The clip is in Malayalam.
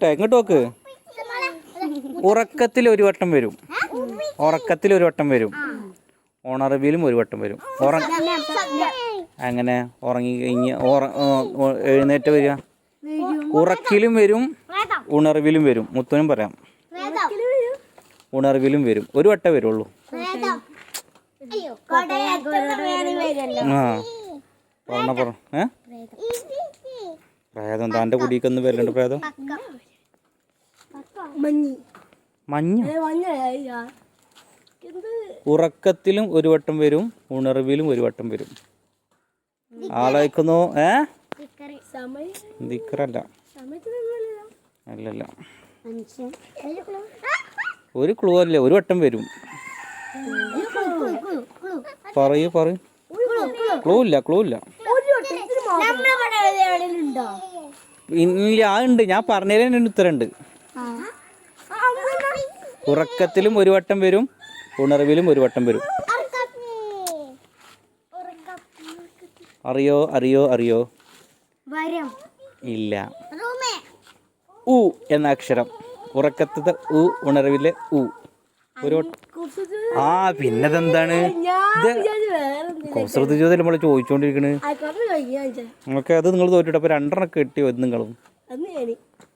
എങ്ങോട്ട് നോക്ക്? ഉറക്കത്തിൽ ഒരു വട്ടം വരും. ഉറക്കത്തിൽ ഒരു വട്ടം വരും. ഉണർവിലും ഒരു വട്ടം വരും. അങ്ങനെ ഉറങ്ങി കഴിഞ്ഞ് എഴുന്നേറ്റ് വരിക. ഉറക്കിലും വരും ഉണർവിലും വരും. മുത്തനും പറയാം. ഉണർവിലും വരും. ഒരു വട്ടം വരുള്ളൂ. ആ. പറഞ്ഞ പറ. ഏ? പ്രേതം. താന്റെ കുടിക്കൊന്ന് വരലുണ്ട് പ്രേതം? മഞ്ഞി. മഞ്ഞ? ഉറക്കത്തിലും ഒരു വട്ടം വരും ഉണർവിലും ഒരു വട്ടം വരും. ആലോചിക്കുന്നു ഏ? ദിക്കറല്ല. അല്ലല്ല. ഒരു ക്ലൂ അല്ലേ ഒരു വട്ടം വരും. പറയൂ പറയൂ. ക്ലൂ ഇല്ല ക്ലൂ ഇല്ല. ഇല്ല ആ ഉണ്ട്. ഞാൻ പറഞ്ഞതിന് ഉത്തരമുണ്ട്. ഉറക്കത്തിലും ഒരു വട്ടം വരും ഉണർവിലും ഒരു വട്ടം വരും. അറിയോ അറിയോ അറിയോ? ഇല്ല. ഉ എന്ന അക്ഷരം. ഉറക്കത്തെ ഉ ഉണർവിലെ ഉ. ഒരു ആ പിന്നതെന്താണ്? കുസൃതി ചോദ്യം നമ്മൾ ചോദിച്ചോണ്ടിരിക്കണ്. നമുക്ക് അത് നിങ്ങൾ തോറ്റിട്ട് അപ്പൊ രണ്ടെണ്ണം കിട്ടിയോ നിങ്ങളും?